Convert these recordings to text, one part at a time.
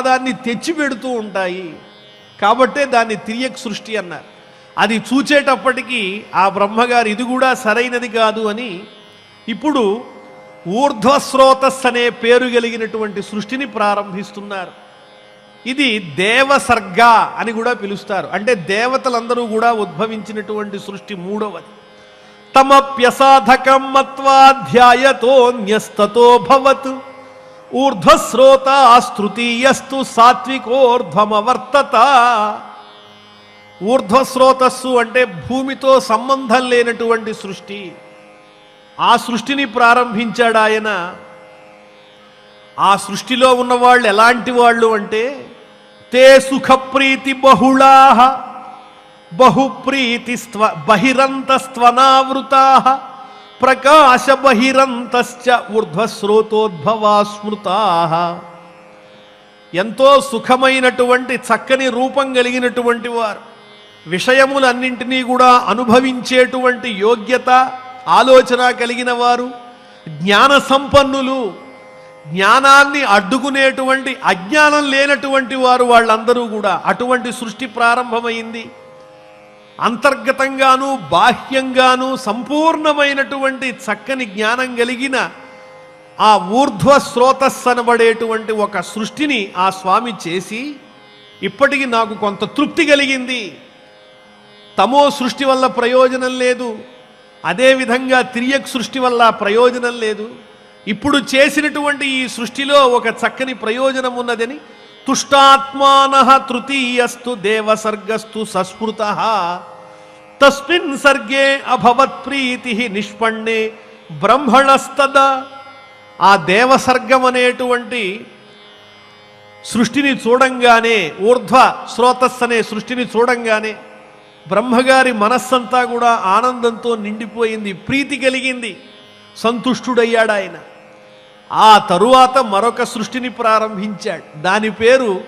దాన్ని తెచ్చి పెడుతూ ఉంటాయి. కాబట్టే దాన్ని తిరియక్ సృష్టి అన్నారు. అది చూచేటప్పటికీ ఆ బ్రహ్మగారు ఇది కూడా సరైనది కాదు అని ఇప్పుడు ఊర్ధ్వస్రోతస్ అనే పేరు కలిగినటువంటి సృష్టిని ప్రారంభిస్తున్నారు. ఇది దేవసర్గ అని కూడా పిలుస్తారు. అంటే దేవతలందరూ కూడా ఉద్భవించినటువంటి సృష్టి మూడవది. తమప్యసాధకం మత్వాధ్యాయతో న్యస్తతో భవత్. ఊర్ధ్వస్రోత తృతీయస్తు సాత్వికోర్ధ్వమవర్తత. ఊర్ధ్వస్రోతస్సు అంటే భూమితో సంబంధం లేనటువంటి సృష్టి. ఆ సృష్టిని ప్రారంభించాడు ఆయన. ఆ సృష్టిలో ఉన్నవాళ్ళు ఎలాంటి వాళ్ళు అంటే తే సుఖప్రీతి బహుళాహ బహుప్రీతి స్వ బహిరంతస్త్వనావృతా. ప్రకాశ బహిరంతశ్చ ఊర్ధ్వస్రోతోద్భవా స్మృతా. ఎంతో సుఖమైనటువంటి చక్కని రూపం కలిగినటువంటి వారు. విషయములన్నింటినీ కూడా అనుభవించేటువంటి యోగ్యత ఆలోచన కలిగిన వారు. జ్ఞాన సంపన్నులు జ్ఞానాన్ని అడ్డుకునేటువంటి అజ్ఞానం లేనటువంటి వారు వాళ్ళందరూ కూడా. అటువంటి సృష్టి ప్రారంభమైంది. అంతర్గతంగాను బాహ్యంగాను సంపూర్ణమైనటువంటి చక్కని జ్ఞానం కలిగిన ఆ ఊర్ధ్వ స్రోతస్ అనబడేటువంటి ఒక సృష్టిని ఆ స్వామి చేసి ఇప్పటికి నాకు కొంత తృప్తి కలిగింది. తమో సృష్టి వల్ల ప్రయోజనం లేదు. అదేవిధంగా తిరియక్ సృష్టి వల్ల ప్రయోజనం లేదు. ఇప్పుడు చేసినటువంటి ఈ సృష్టిలో ఒక చక్కని ప్రయోజనం ఉన్నదని తుష్టాత్మాన తృతీయస్తు దేవసర్గస్తు సస్మృత. తస్మిన్ సర్గే అభవత్ ప్రీతి నిష్పన్నే బ్రహ్మణస్తద. ఆ దేవసర్గం అనేటువంటి సృష్టిని చూడంగానే ఊర్ధ్వ స్రోతస్ అనే సృష్టిని చూడంగానే బ్రహ్మగారి మనస్సంతా కూడా ఆనందంతో నిండిపోయింది ప్రీతి కలిగింది సంతుష్టుడయ్యాడు ఆయన ఆ తరువాత మరొక సృష్టిని ప్రారంభించాడు. దాని పేరు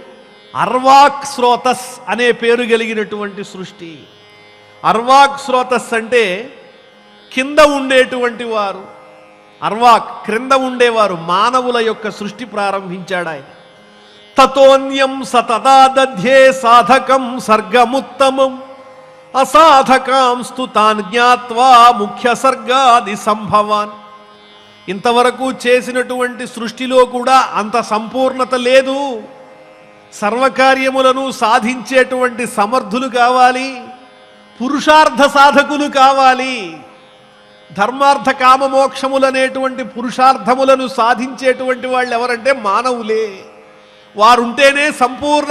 అర్వాక్ స్రోతస్ అనే పేరు కలిగినటువంటి సృష్టి. అర్వాక్ స్రోతస్ అంటే కింద ఉండేటువంటి వారు. అర్వాక్ క్రింద ఉండేవారు మానవుల యొక్క సృష్టి ప్రారంభించాడు ఆయన. తతోన్యం సతదా దధ్యే సాధకం సర్గముత్తమం అసాధకాంస్తు తాన్ జ్ఞాత్వా ముఖ్య సర్గాది సంభవాన్. ఇంతవరకు చేసినటువంటి సృష్టిలో కూడా అంత సంపూర్ణత లేదు. సర్వకార్యములను సాధించేటువంటి సమర్థులు కావాలి. పురుషార్థ సాధకులు కావాలి. ధర్మార్థ కామమోక్షములనేటువంటి పురుషార్థములను సాధించేటువంటి వాళ్ళు ఎవరంటే మానవులే. వారుంటేనే సంపూర్ణ